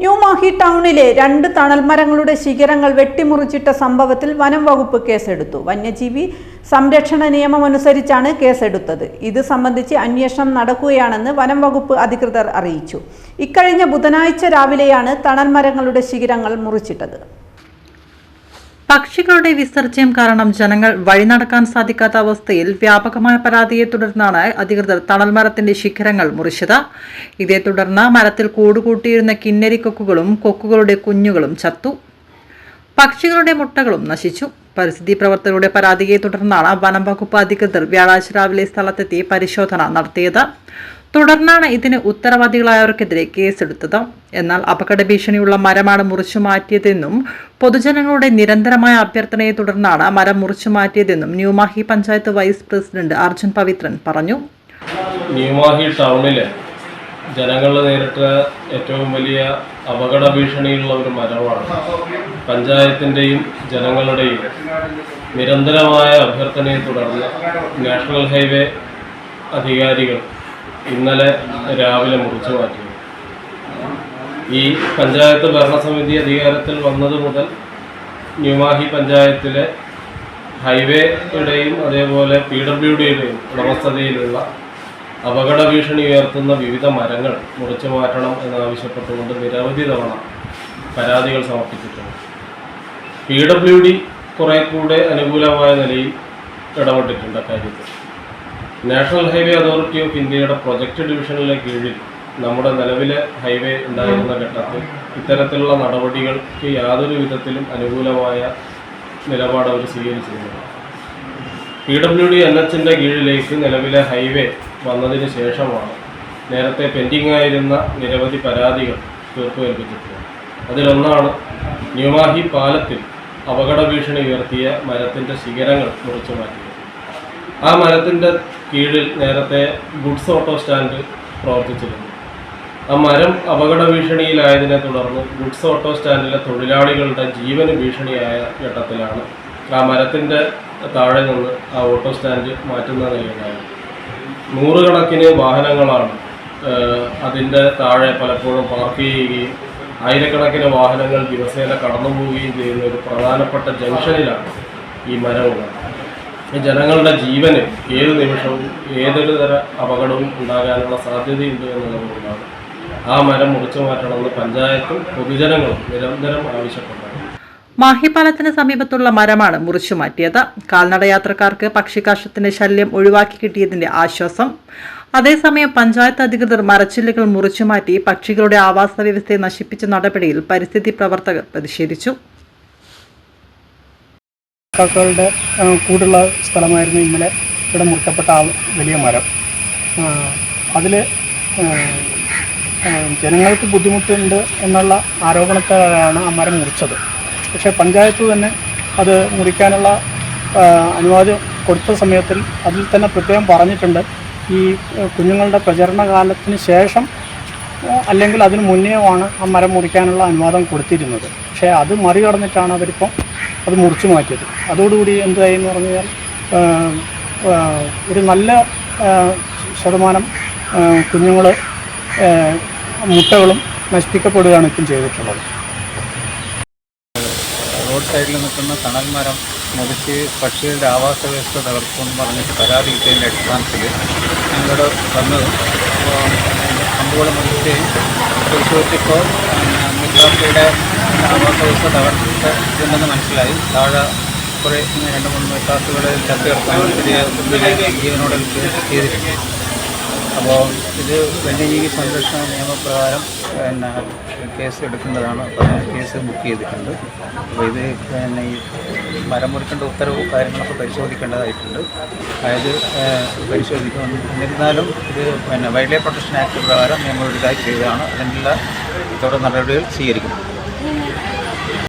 ന്യൂമാഹി ടൗണിലെ രണ്ട് തണൽമരങ്ങളുടെ ശിഖരങ്ങൾ വെട്ടിമുറിച്ചിട്ട സംഭവത്തിൽ വനം വകുപ്പ് കേസെടുത്തു. വന്യജീവി സംരക്ഷണ നിയമം അനുസരിച്ചാണ് കേസെടുത്തത്. ഇത് സംബന്ധിച്ച് അന്വേഷണം നടക്കുകയാണെന്ന് വനം വകുപ്പ് അധികൃതർ അറിയിച്ചു. ഇക്കഴിഞ്ഞ ബുധനാഴ്ച രാവിലെയാണ് തണൽമരങ്ങളുടെ ശിഖരങ്ങൾ മുറിച്ചിട്ടത്. പക്ഷികളുടെ വിസർജ്യം കാരണം ജനങ്ങൾ വഴി നടക്കാൻ സാധിക്കാത്ത അവസ്ഥയിൽ വ്യാപകമായ പരാതിയെ തുടർന്നാണ് അധികൃതർ തണൽമരത്തിന്റെ ശിഖരങ്ങൾ മുറിച്ചത്. ഇതേ തുടർന്ന് മരത്തിൽ കൂടുകൂട്ടിയിരുന്ന കിന്നരി കൊക്കുകളും കൊക്കുകളുടെ കുഞ്ഞുകളും ചത്തു. പക്ഷികളുടെ മുട്ടകളും നശിച്ചു. പരിസ്ഥിതി പ്രവർത്തകരുടെ പരാതിയെ തുടർന്നാണ് വനം വകുപ്പ് അധികൃതർ വ്യാഴാഴ്ച രാവിലെ സ്ഥലത്തെത്തി പരിശോധന നടത്തിയത്. തുടർന്നാണ് ഇതിന് ഉത്തരവാദികളായവർക്കെതിരെ കേസെടുത്തത്. എന്നാൽ അപകട ഭീഷണിയുള്ള മരമാണ് മുറിച്ചു മാറ്റിയതെന്നും പൊതുജനങ്ങളുടെ നിരന്തരമായ അഭ്യർത്ഥനയെ തുടർന്നാണ് മരം മുറിച്ചു മാറ്റിയതെന്നും ന്യൂമാഹി പഞ്ചായത്ത് വൈസ് പ്രസിഡന്റ് അർജുൻ പവിത്രൻ പറഞ്ഞു. ന്യൂമാഹി ടൗണിലെ ജനങ്ങൾ നേരിട്ട ഏറ്റവും വലിയ അപകട ഭീഷണിയുള്ള ഒരു മരമാണ് പഞ്ചായത്തിന്റെയും ജനങ്ങളുടെയും നിരന്തരമായ അഭ്യർത്ഥനയെ തുടർന്ന് നാഷണൽ ഹൈവേ അധികാരികൾ ഇന്നലെ രാവിലെ മുറിച്ചു മാറ്റി. ഈ പഞ്ചായത്ത് ഭരണസമിതി അധികാരത്തിൽ വന്നത് മുതൽ ന്യൂമാഹി പഞ്ചായത്തിലെ ഹൈവേയുടെയും അതേപോലെ പി ഡബ്ല്യു ഡിയുടെയും ഉടമസ്ഥതയിലുള്ള അപകട ഭീഷണി ഉയർത്തുന്ന വിവിധ മരങ്ങൾ മുറിച്ചു മാറ്റണം എന്നാവശ്യപ്പെട്ടുകൊണ്ട് നിരവധി തവണ പരാതികൾ സമർപ്പിച്ചിട്ടുണ്ട്. പി ഡബ്ല്യു ഡി കുറെ കൂടെ അനുകൂലമായ നിലയിൽ ഇടപെട്ടിട്ടുണ്ട് അക്കാര്യത്തിൽ. നാഷണൽ ഹൈവേ അതോറിറ്റി ഓഫ് ഇന്ത്യയുടെ പ്രൊജക്ട് ഡിവിഷനിലെ കീഴിൽ നമ്മുടെ നിലവിലെ ഹൈവേ ഉണ്ടായിരുന്ന ഘട്ടത്തിൽ ഇത്തരത്തിലുള്ള നടപടികൾക്ക് യാതൊരു വിധത്തിലും അനുകൂലമായ നിലപാട് അവർ സ്വീകരിച്ചിരുന്നു പി ഡബ്ല്യു ഡി എൻ എച്ചിന്റെ കീഴിലേക്ക് നിലവിലെ ഹൈവേ വന്നതിന് ശേഷമാണ് നേരത്തെ പെൻഡിംഗ് ആയിരുന്ന നിരവധി പരാതികൾ തീർപ്പുകൽപ്പിച്ചിട്ടുള്ളത്. അതിലൊന്നാണ് ന്യൂമാഹി പാലത്തിൽ അപകട ഭീഷണി ഉയർത്തിയ മരത്തിന്റെ ശിഖരങ്ങൾ മുറിച്ചു മാറ്റിയത് ആ മരത്തിന്റെ കീഴിൽ നേരത്തെ ഗുഡ്സ് ഓട്ടോ സ്റ്റാൻഡ് പ്രവർത്തിച്ചിരുന്നു. ആ മരം അപകട ഭീഷണിയിലായതിനെ തുടർന്ന് ഗുഡ്സ് ഓട്ടോ സ്റ്റാൻഡിലെ തൊഴിലാളികളുടെ ജീവന് ഭീഷണിയായ ഘട്ടത്തിലാണ് ആ മരത്തിന്റെ താഴെ നിന്ന് ആ ഓട്ടോ സ്റ്റാൻഡ് മാറ്റുന്ന നിലയിലായത് നൂറുകണക്കിന് വാഹനങ്ങളാണ് അതിന്റെ താഴെ പലപ്പോഴും പാർക്ക് ചെയ്യുകയും ആയിരക്കണക്കിന് വാഹനങ്ങൾ ദിവസേന കടന്നു പോവുകയും ചെയ്യുന്ന ഒരു പ്രധാനപ്പെട്ട ജംഗ്ഷനിലാണ് ഈ മരമുള്ളത് ജനങ്ങളുടെ ജീവന് ഏത് നിമിഷവും ഏതൊരു തര അപകടവും ഉണ്ടാകാനുള്ള സാധ്യതയുണ്ട് എന്നുള്ളതുകൊണ്ടാണ് ആ മരം മുറിച്ചു മാറ്റണമെന്ന് പഞ്ചായത്തും പൊതുജനങ്ങളും നിരന്തരം ആവശ്യപ്പെട്ടത്. മാഹിപ്പാലത്തിന് സമീപത്തുള്ള മരമാണ് മുറിച്ചു മാറ്റിയത്. കാൽനടയാത്രക്കാർക്ക് പക്ഷിക്കാഷ്ടത്തിന്റെ ശല്യം ഒഴിവാക്കി കിട്ടിയതിന്റെ ആശ്വാസം. അതേസമയം പഞ്ചായത്ത് അധികൃതർ മരച്ചില്ലുകൾ മുറിച്ചു മാറ്റി പക്ഷികളുടെ ആവാസ വ്യവസ്ഥയെ നശിപ്പിച്ച നടപടിയിൽ പരിസ്ഥിതി പ്രവർത്തകർ പ്രതിഷേധിച്ചു. കാക്കകളുടെ കൂടുള്ള സ്ഥലമായിരുന്നു ഇന്നലെ ഇവിടെ മുറിക്കപ്പെട്ട ആ വലിയ മരം. അതിൽ ജനങ്ങൾക്ക് ബുദ്ധിമുട്ടുണ്ട് എന്നുള്ള ആരോപണത്തിലാണ് ആ മരം മുറിച്ചത്. പക്ഷേ പഞ്ചായത്ത് തന്നെ അത് മുറിക്കാനുള്ള അനുവാദം കൊടുത്ത സമയത്തിൽ അതിൽ തന്നെ പ്രത്യേകം പറഞ്ഞിട്ടുണ്ട്. ഈ കുഞ്ഞുങ്ങളുടെ പ്രചരണ കാലത്തിന് ശേഷം അല്ലെങ്കിൽ അതിന് മുന്നേയുമാണ് ആ മരം മുറിക്കാനുള്ള അനുവാദം കൊടുത്തിരുന്നത്. പക്ഷേ അത് മറികടന്നിട്ടാണ് അവരിപ്പം അത് മുറിച്ചു മാറ്റിയത്. അതോടുകൂടി എന്തായി എന്ന് പറഞ്ഞു ആ, ഒരു നല്ല ശതമാനം കുഞ്ഞുങ്ങൾ മുട്ടകളും നശിപ്പിക്കപ്പെടുകയാണ് ഇപ്പം ചെയ്തിട്ടുള്ളത്. റോഡ് സൈഡിൽ നിൽക്കുന്ന തണൽ മരം മുറിച്ച് പക്ഷികളുടെ ആവാസ വ്യവസ്ഥ തകർക്കുമെന്ന് പറഞ്ഞിട്ട് പരാതി കിട്ടിയതിന്റെ അടിസ്ഥാനത്തിൽ ഞങ്ങളുടെ വന്നത് കമ്പുകൾ മുറിച്ച് പരിശോധിച്ചപ്പോൾ മിത്രയുടെ ആവാസ വ്യവസ്ഥ തകർത്തിട്ടുണ്ടെന്ന് മനസ്സിലായി താഴെ കുറേ രണ്ട് മൂന്ന് വിശ്വാസികൾ ചത്തിറക്കാൻ ചെറിയ ജീവനോടെ ചെയ്തിട്ടുണ്ട് അപ്പോൾ ഇത് വന്യജീവി സംരക്ഷണ നിയമപ്രകാരം പിന്നെ കേസ് എടുക്കേണ്ടതാണ് കേസ് ബുക്ക് ചെയ്തിട്ടുണ്ട്. അപ്പോൾ ഇത് പിന്നെ ഈ മരം മുറിക്കേണ്ട ഉത്തരവ് കാര്യങ്ങളൊക്കെ പരിശോധിക്കേണ്ടതായിട്ടുണ്ട്. അതായത് പരിശോധിക്കും എന്നിരുന്നാലും ഇത് പിന്നെ വൈൽഡ് ലൈഫ് പ്രൊട്ടക്ഷൻ ആക്ട് പ്രകാരം നിയമവിരുദ്ധമായി ചെയ്തതാണ്. അതിനുള്ള തുടർ നടപടികൾ സ്വീകരിക്കും.